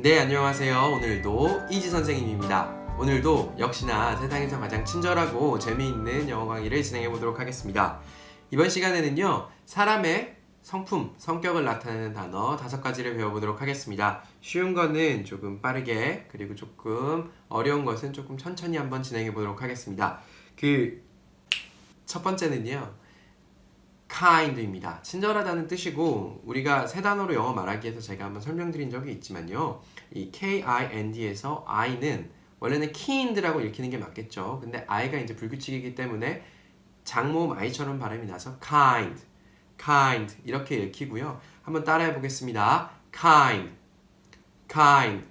네, 안녕하세요. 오늘도 이지 선생님입니다. 오늘도 역시나 세상에서 가장 친절하고 재미있는 영어 강의를 진행해 보도록 하겠습니다. 이번 시간에는요, 사람의 성품, 성격을 나타내는 단어 다섯 가지를 배워보도록 하겠습니다. 쉬운 거는 조금 빠르게, 그리고 조금 어려운 것은 조금 천천히 한번 진행해 보도록 하겠습니다. 그, 첫 번째는요, kind입니다. 친절하다는 뜻이고 우리가 세 단어로 영어 말하기에서 제가 한번 설명드린 적이 있지만요. 이 K-I-N-D에서 I는 원래는 kind라고 읽히는 게 맞겠죠. 근데 I가 이제 불규칙이기 때문에 장모음 I처럼 발음이 나서 kind, kind 이렇게 읽히고요. 한번 따라해 보겠습니다. kind, kind.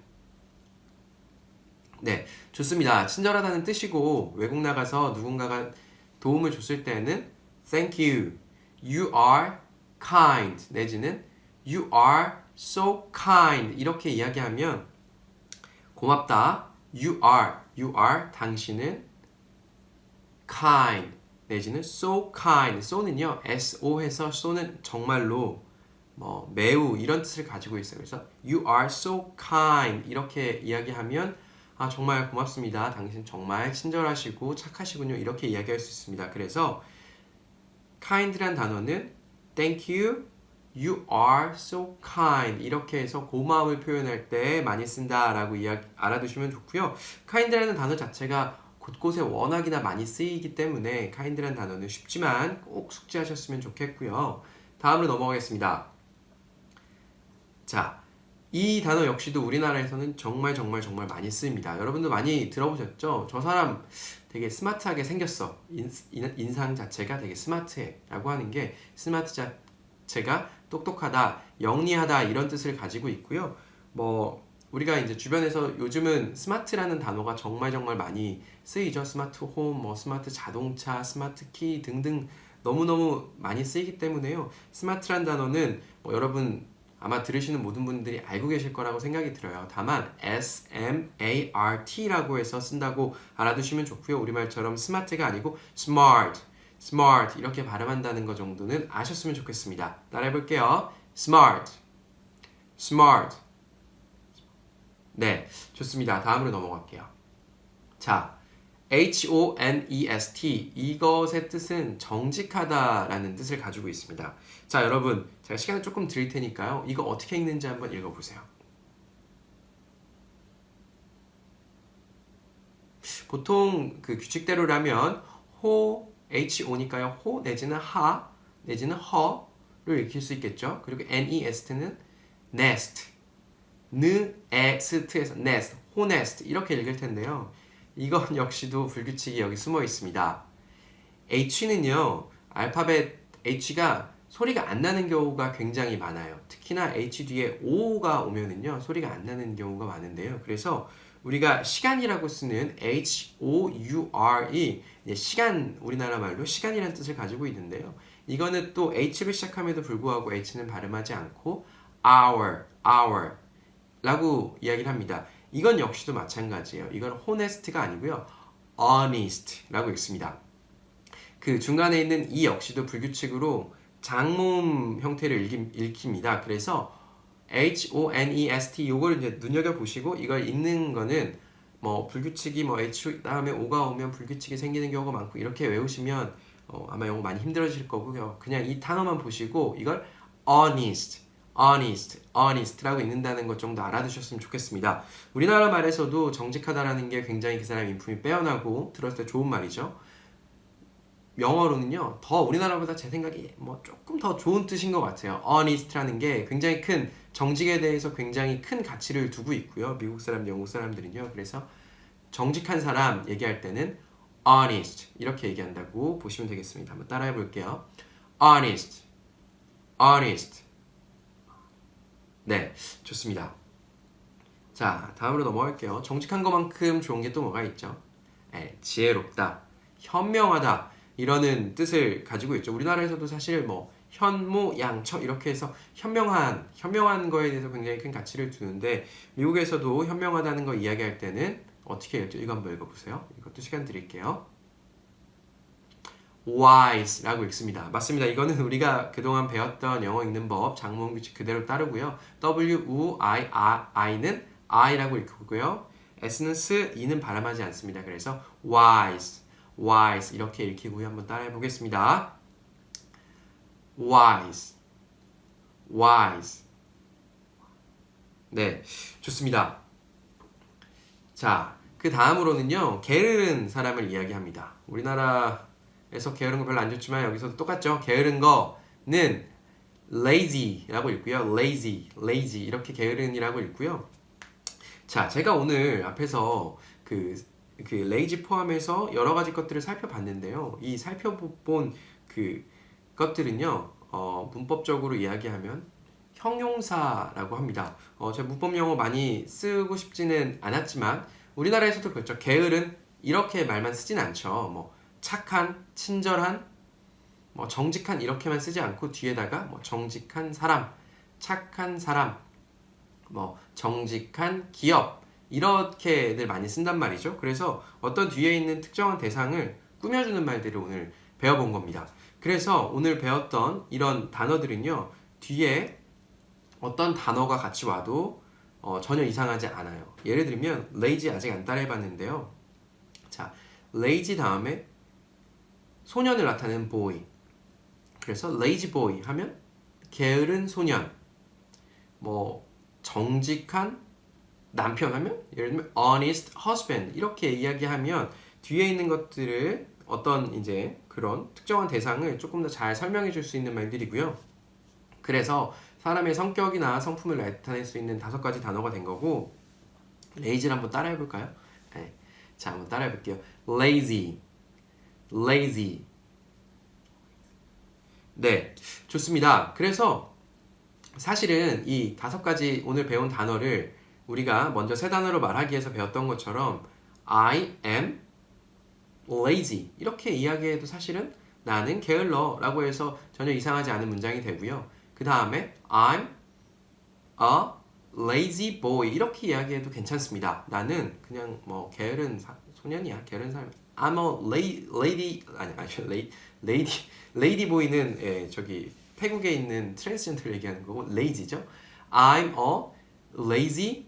네, 좋습니다. 친절하다는 뜻이고 외국 나가서 누군가가 도움을 줬을 때는 thank you, you are kind 내지는 you are so kind 이렇게 이야기하면 고맙다. you are, you are 당신은 kind 내지는 so kind. so는요, so 해서 so는 정말로 뭐 매우 이런 뜻을 가지고 있어요. 그래서 you are so kind 이렇게 이야기하면 아 정말 고맙습니다. 당신 정말 친절하시고 착하시군요. 이렇게 이야기할 수 있습니다. 그래서 kind란 단어는 thank you, you are so kind 이렇게 해서 고마움을 표현할 때 많이 쓴다라고 이야기 알아두시면 좋고요. kind라는 단어 자체가 곳곳에 워낙이나 많이 쓰이기 때문에 kind라는 단어는 쉽지만 꼭 숙지하셨으면 좋겠고요. 다음으로 넘어가겠습니다. 자, 이 단어 역시도 우리나라에서는 정말 정말 정말 많이 쓰입니다. 여러분도 많이 들어보셨죠? 저 사람 되게 스마트하게 생겼어. 인, 인, 인상 자체가 되게 스마트해. 라고 하는 게 스마트 자체가 똑똑하다, 영리하다 이런 뜻을 가지고 있고요. 뭐 우리가 이제 주변에서 요즘은 스마트라는 단어가 정말 정말 많이 쓰이죠. 스마트 홈, 뭐 스마트 자동차, 스마트 키 등등 너무너무 많이 쓰이기 때문에요. 스마트란 단어는 뭐 여러분 아마 들으시는 모든 분들이 알고 계실 거라고 생각이 들어요. 다만 S M A R T라고 해서 쓴다고 알아두시면 좋고요. 우리말처럼 스마트가 아니고 smart, smart 이렇게 발음한다는 것 정도는 아셨으면 좋겠습니다. 따라해 볼게요. smart, smart. 네, 좋습니다. 다음으로 넘어갈게요. 자, H-O-N-E-S-T 이것의 뜻은 정직하다라는 뜻을 가지고 있습니다. 자, 여러분 제가 시간을 조금 드릴 테니까요. 이거 어떻게 읽는지 한번 읽어 보세요. 보통 그 규칙대로라면 호, H-O니까요. 호 내지는 하 내지는 허를 읽힐 수 있겠죠. 그리고 N-E-S-T는 nest, 느, 에, 스트에서 nest, 호네스트 이렇게 읽을 텐데요. 이건 역시도 불규칙이 여기 숨어 있습니다. H는요, 알파벳 H가 소리가 안 나는 경우가 굉장히 많아요. 특히나 H 뒤에 O가 오면은요, 소리가 안 나는 경우가 많은데요. 그래서 우리가 시간이라고 쓰는 H-O-U-R이 시간, 우리나라 말로 시간이라는 뜻을 가지고 있는데요. 이거는 또 H로 시작함에도 불구하고 H는 발음하지 않고 hour, hour 라고 이야기를 합니다. 이건 역시도 마찬가지예요. 이건 honest가 아니고요. honest라고 읽습니다. 그 중간에 있는 이 역시도 불규칙으로 장모음 형태를 읽, 읽힙 니다. 그래서 H O N E S T 요걸 이제 눈여겨 보시고 이걸 읽는 거는 뭐 불규칙이 뭐 H 다음에 O가 오면 불규칙이 생기는 경우가 많고 이렇게 외우시면 어, 아마 영어 많이 힘들어질 거고요. 그냥 이 단어만 보시고 이걸 honest honest, honest라고 읽는다는 것 정도 알아두셨으면 좋겠습니다. 우리나라 말에서도 정직하다라는 게 굉장히 그 사람 인품이 빼어나고 들었을 때 좋은 말이죠. 영어로는요, 더 우리나라보다 제 생각이 뭐 조금 더 좋은 뜻인 것 같아요. honest라는 게 굉장히 큰 정직에 대해서 굉장히 큰 가치를 두고 있고요. 미국 사람, 영국 사람들은요. 그래서 정직한 사람 얘기할 때는 honest 이렇게 얘기한다고 보시면 되겠습니다. 한번 따라해 볼게요. honest, honest. 네, 좋습니다. 자, 다음으로 넘어갈게요. 정직한 것만큼 좋은 게 또 뭐가 있죠? 네, 지혜롭다, 현명하다 이러는 뜻을 가지고 있죠. 우리나라에서도 사실 뭐 현모 양처 이렇게 해서 현명한 현명한 거에 대해서 굉장히 큰 가치를 두는데 미국에서도 현명하다는 거 이야기할 때는 어떻게 읽죠? 이거 한번 읽어보세요. 이것도 시간 드릴게요. Wise라고 읽습니다. 맞습니다. 이거는 우리가 그동안 배웠던 영어 읽는 법 장모음 규칙 그대로 따르고요. W, U, I, I, I는 I라고 읽고요. S는 스, E는 발음하지 않습니다. 그래서 wise, wise 이렇게 읽히고요. 한번 따라해 보겠습니다. wise, wise. 네, 좋습니다. 자, 그 다음으로는요, 게으른 사람을 이야기합니다. 우리나라 에서 게으른 거 별로 안 좋지만 여기서도 똑같죠. 게으른 거는 lazy라고 읽고요. lazy, lazy 이렇게 게으른이라고 읽고요. 자, 제가 오늘 앞에서 그, 그 lazy 포함해서 여러 가지 것들을 살펴봤는데요. 이 살펴본 그 것들은요, 어, 문법적으로 이야기하면 형용사라고 합니다. 어, 제가 문법 용어 많이 쓰고 싶지는 않았지만 우리나라에서도 그렇죠. 게으른 이렇게 말만 쓰진 않죠. 뭐 착한, 친절한, 뭐 정직한 이렇게만 쓰지 않고 뒤에다가 뭐 정직한 사람, 착한 사람, 뭐 정직한 기업 이렇게들 많이 쓴단 말이죠. 그래서 어떤 뒤에 있는 특정한 대상을 꾸며주는 말들을 오늘 배워본 겁니다. 그래서 오늘 배웠던 이런 단어들은요 뒤에 어떤 단어가 같이 와도 어, 전혀 이상하지 않아요. 예를 들면 lazy 아직 안 따라해봤는데요. 자, lazy 다음에 소년을 나타내는 boy. 그래서 lazy boy 하면 게으른 소년. 뭐 정직한 남편 하면 예를 들면 honest husband 이렇게 이야기하면 뒤에 있는 것들을 어떤 이제 그런 특정한 대상을 조금 더 잘 설명해 줄 수 있는 말들이고요. 그래서 사람의 성격이나 성품을 나타낼 수 있는 다섯 가지 단어가 된 거고 lazy를 한번 따라해 볼까요? 네. 자, 한번 따라해 볼게요. lazy, lazy. 네, 좋습니다. 그래서 사실은 이 다섯 가지 오늘 배운 단어를 우리가 먼저 세 단어로 말하기 위해서 배웠던 것처럼 I am lazy 이렇게 이야기해도 사실은 나는 게을러라고 해서 전혀 이상하지 않은 문장이 되고요. 그 다음에 I'm a lazy boy 이렇게 이야기해도 괜찮습니다. 나는 그냥 뭐 게으른 사, 소년이야. 게으른 사람. I'm a lady, lady 아니 아니 lady lady lady boy는 예, 저기 태국에 있는 트랜스젠더를 얘기하는 거고 lazy죠. I'm a lazy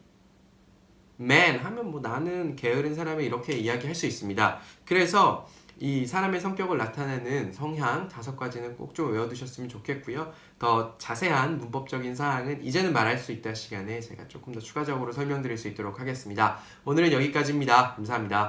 man 하면 뭐 나는 게으른 사람이 이렇게 이야기할 수 있습니다. 그래서 이 사람의 성격을 나타내는 성향 다섯 가지는 꼭 좀 외워두셨으면 좋겠고요. 더 자세한 문법적인 사항은 이제는 말할 수 있다 시간에 제가 조금 더 추가적으로 설명드릴 수 있도록 하겠습니다. 오늘은 여기까지입니다. 감사합니다.